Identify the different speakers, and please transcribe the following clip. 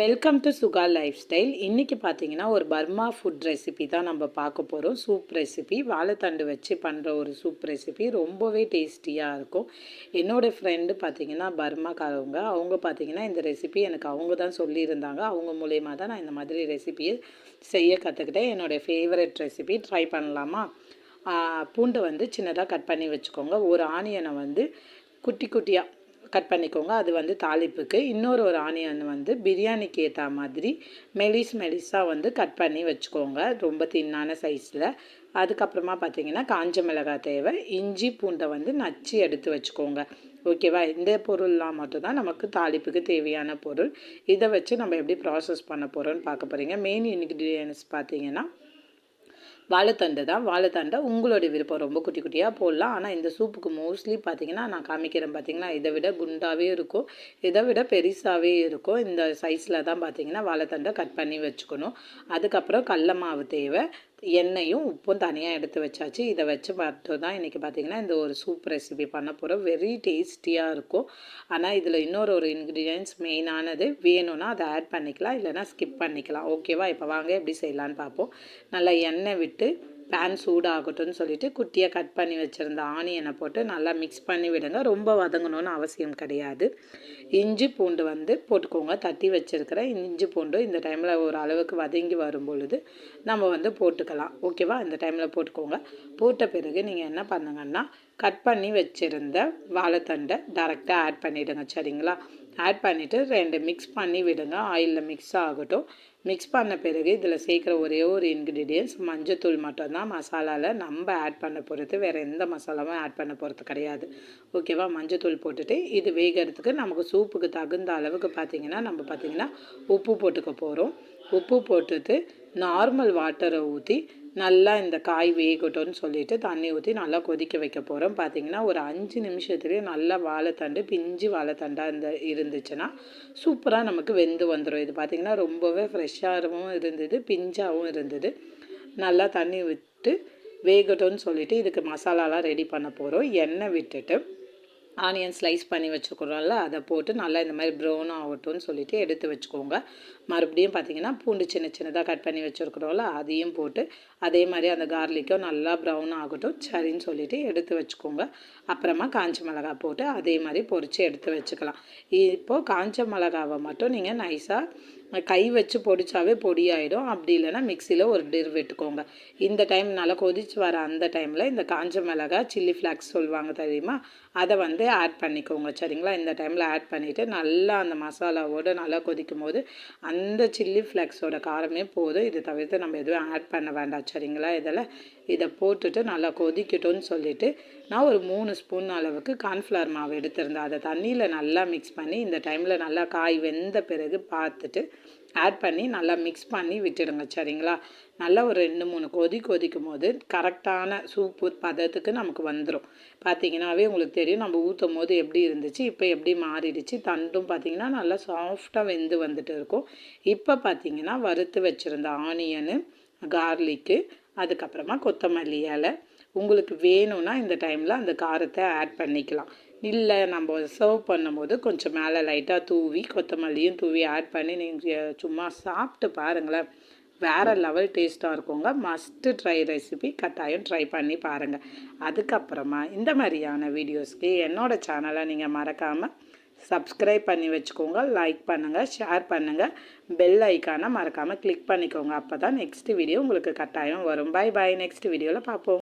Speaker 1: Welcome to Suga life style இன்றைக்கி பார்த்தீங்கன்னா ஒரு பர்மா ஃபுட் ரெசிபி தான் நம்ம பார்க்க போகிறோம் சூப் ரெசிபி வாழைத்தண்டு வச்சு பண்ணுற ஒரு சூப் ரெசிபி ரொம்பவே டேஸ்டியாக இருக்கும். என்னோடய ஃப்ரெண்டு பார்த்தீங்கன்னா பர்மாக்காரவங்க அவங்க பார்த்தீங்கன்னா இந்த ரெசிபி எனக்கு அவங்க தான் சொல்லியிருந்தாங்க. அவங்க மூலயமா தான் நான் இந்த மாதிரி ரெசிபியை செய்ய கற்றுக்கிட்டேன் என்னோடய ஃபேவரட் ரெசிபி ட்ரை பண்ணலாமா? பூண்டை வந்து சின்னதாக கட் பண்ணி வச்சுக்கோங்க. ஒரு ஆனியனை வந்து குட்டி குட்டியாக கட் பண்ணிக்கோங்க. அது வந்து தாளிப்புக்கு. இன்னொரு ஒரு ஆனியன் வந்து பிரியாணிக்கு ஏற்ற மாதிரி மெலிஸ் மெலிஸாக வந்து கட் பண்ணி வச்சுக்கோங்க. ரொம்ப தின்னான சைஸில் அதுக்கப்புறமா பார்த்தீங்கன்னா காஞ்ச மிளகாய் தேவை. இஞ்சி பூண்டை வந்து நச்சு எடுத்து வச்சுக்கோங்க. ஓகேவா இந்த பொருள்லாம் மட்டும்தான் நமக்கு தாளிப்புக்கு தேவையான பொருள். இதை வச்சு நம்ம எப்படி ப்ராசஸ் பண்ண போகிறோன்னு பார்க்க போகிறீங்க மெயின் இன்க்ரீடியன்ஸ் பார்த்தீங்கன்னா வாழைத்தண்டு தான். வாழைத்தண்டை உங்களுடைய விருப்பம். ரொம்ப குட்டி குட்டியாக போடலாம். ஆனால் இந்த சூப்புக்கு மோஸ்ட்லி பார்த்தீங்கன்னா நான் காமிக்கிறேன் பார்த்தீங்கன்னா இதை விட குண்டாகவே இருக்கும். இதை விட பெருசாகவே இருக்கும். இந்த சைஸில் தான் பார்த்தீங்கன்னா வாழைத்தண்டை கட் பண்ணி வச்சுக்கணும். அதுக்கப்புறம் கடல மாவு தேவை. எண்ணெயும் உப்பும் தனியாக எடுத்து வச்சாச்சு. இதை வச்சு பார்த்து தான் இன்றைக்கி பார்த்திங்கன்னா இந்த ஒரு சூப் ரெசிபி பண்ண போகிறோம் வெரி டேஸ்டியாக இருக்கும். ஆனால் இதில் இன்னொரு ஒரு இன்க்ரீடியன்ஸ் மெயினானது வேணும்னா அதை ஆட் பண்ணிக்கலாம். இல்லைனா ஸ்கிப் பண்ணிக்கலாம். ஓகேவா இப்போ வாங்க எப்படி செய்யலான்னு பார்ப்போம் நல்லா எண்ணெய் விட்டு பேன் சூடாகட்டும்னு சொல்லிட்டு குட்டியாக கட் பண்ணி வச்சுருந்த ஆனியனை போட்டு நல்லா மிக்ஸ் பண்ணி விடுங்க. ரொம்ப வதங்கணும்னு அவசியம் கிடையாது. இஞ்சி பூண்டு வந்து போட்டுக்கோங்க. தட்டி வச்சுருக்கிற இஞ்சி பூண்டு இந்த டைமில் ஒரு அளவுக்கு வதங்கி வரும் பொழுது நம்ம வந்து போட்டுக்கலாம். ஓகேவா இந்த டைமில் போட்டுக்கோங்க. போட்ட பிறகு நீங்கள் என்ன பண்ணுங்கன்னா கட் பண்ணி வச்சுருந்த வாழைத்தண்டை டேரெக்டாக ஆட் பண்ணிவிடுங்க சரிங்களா? ஆட் பண்ணிவிட்டு ரெண்டு மிக்ஸ் பண்ணி விடுங்க. ஆயிலில் மிக்ஸ் ஆகட்டும். மிக்ஸ் பண்ண பிறகு இதில் சேர்க்குற ஒரே ஒரு இன்க்ரீடியன்ஸ் மஞ்சத்தூள் மட்டும்தான். மசாலாவில் நம்ம ஆட் பண்ண போகிறது வேறு எந்த மசாலாவும் ஆட் பண்ண போகிறது கிடையாது. ஓகேவா மஞ்சத்தூள் போட்டுட்டு இது வேகிறதுக்கு நமக்கு சூப்புக்கு தகுந்த அளவுக்கு பார்த்திங்கன்னா நம்ம பார்த்திங்கன்னா உப்பு போட்டுக்க போகிறோம் உப்பு போட்டுட்டு நார்மல் வாட்டரை ஊற்றி நல்லா இந்த காய் வேகட்டும்னு சொல்லிட்டு தண்ணி ஊற்றி நல்லா கொதிக்க வைக்க போகிறோம் பார்த்தீங்கன்னா ஒரு அஞ்சு நிமிஷத்துலேயே நல்லா வாழைத்தண்டு பிஞ்சு வாழைத்தண்டாக இருந்த இருந்துச்சுன்னா சூப்பராக நமக்கு வெந்து வந்துடும் இது பார்த்திங்கன்னா ரொம்பவே ஃப்ரெஷ்ஷாகவும் இருந்தது பிஞ்சாகவும் இருந்தது. நல்லா தண்ணி விட்டு வேகட்டும்னு சொல்லிவிட்டு இதுக்கு மசாலாலாம் ரெடி பண்ண போகிறோம் எண்ணெய் விட்டுட்டு ஆனியன் ஸ்லைஸ் பண்ணி வச்சுக்கிறோம்ல அதை போட்டு நல்லா இந்த மாதிரி ப்ரௌன் ஆகட்டும்னு சொல்லிவிட்டு எடுத்து வச்சுக்கோங்க. மறுபடியும் பார்த்தீங்கன்னா பூண்டு சின்ன சின்னதாக கட் பண்ணி வச்சுருக்குறோம்ல அதையும் போட்டு அதே மாதிரி அந்த கார்லிக்கும் நல்லா ப்ரௌன் ஆகட்டும் சரின்னு சொல்லிவிட்டு எடுத்து வச்சுக்கோங்க. அப்புறமா காஞ்ச மிளகா போட்டு அதே மாதிரி பொறிச்சு எடுத்து வச்சுக்கலாம். இப்போது காஞ்ச மிளகாவை மட்டும் நீங்கள் நைஸாக கை வச்சு பொடிச்சாவே பொடியாயிடும். அப்படி இல்லைன்னா மிக்சியில் ஒரு டிர் விட்டுக்கோங்க இந்த டைம் நல்லா கொதிச்சு வர அந்த டைமில் இந்த காஞ்ச மிளகா சில்லி ஃப்ளாக்ஸ் சொல்லுவாங்க தெரியுமா? அதை வந்து ஆட் பண்ணிக்கோங்க. சரிங்களா? இந்த டைமில் ஆட் பண்ணிவிட்டு நல்லா அந்த மசாலாவோடு நல்லா கொதிக்கும் போது அந்த சில்லி ஃப்ளாக்ஸோட காரமே போதும். இது தவிர்த்து நம்ம எதுவும் ஆட் பண்ண வேண்டாம். சரிங்களா? இதில் இதை போட்டுட்டு நல்லா கொதிக்கட்டும்னு சொல்லிவிட்டு நான் ஒரு மூணு ஸ்பூன் அளவுக்கு கார்ன்ஃப்ளவர் மாவு எடுத்திருந்தேன். அதை தண்ணியில் நல்லா மிக்ஸ் பண்ணி இந்த டைமில் நல்லா காய் வெந்த பிறகு பார்த்துட்டு ஆட் பண்ணி நல்லா மிக்ஸ் பண்ணி விட்டுடுங்க சரிங்களா? நல்லா ஒரு ரெண்டு மூணு கொதி கொதிக்கும் போது கரெக்டான சூப்பு பதத்துக்கு நமக்கு வந்துடும் பார்த்தீங்கன்னாவே உங்களுக்கு தெரியும் நம்ம ஊற்றும் போது எப்படி இருந்துச்சு இப்போ எப்படி மாறிடுச்சு. தண்டும் பார்த்திங்கன்னா நல்லா சாஃப்டாக வெந்து வந்துட்டு இருக்கும். இப்போ பார்த்தீங்கன்னா வறுத்து வச்சுருந்த ஆனியனு கார்லிக்கு அதுக்கப்புறமா கொத்தமல்லி இலை. உங்களுக்கு வேணும்னா இந்த டைமில் அந்த காரத்தை ஆட் பண்ணிக்கலாம். இல்லை நம்ம சர்வ் பண்ணும்போது கொஞ்சம் மேலே லைட்டாக தூவி கொத்தமல்லியும் தூவி ஆட் பண்ணி நீங்கள் சும்மா சாப்பிட்டு பாருங்களேன். வேறு லெவல் டேஸ்ட்டாக இருக்குங்க. மஸ்ட்டு ட்ரை ரெசிபி கட்டாயம் ட்ரை பண்ணி பாருங்கள் அதுக்கப்புறமா இந்த மாதிரியான வீடியோஸ்க்கு என்னோடய சேனலை நீங்கள் மறக்காமல் சப்ஸ்கிரைப் பண்ணி வச்சுக்கோங்க. லைக் பண்ணுங்கள் ஷேர் பண்ணுங்கள் பெல் ஐக்கானை மறக்காமல் கிளிக் பண்ணிக்கோங்க. அப்போ தான் நெக்ஸ்ட் வீடியோ உங்களுக்கு கட்டாயம் வரும். பாய் பாய் நெக்ஸ்ட் வீடியோவில் பார்ப்போம்.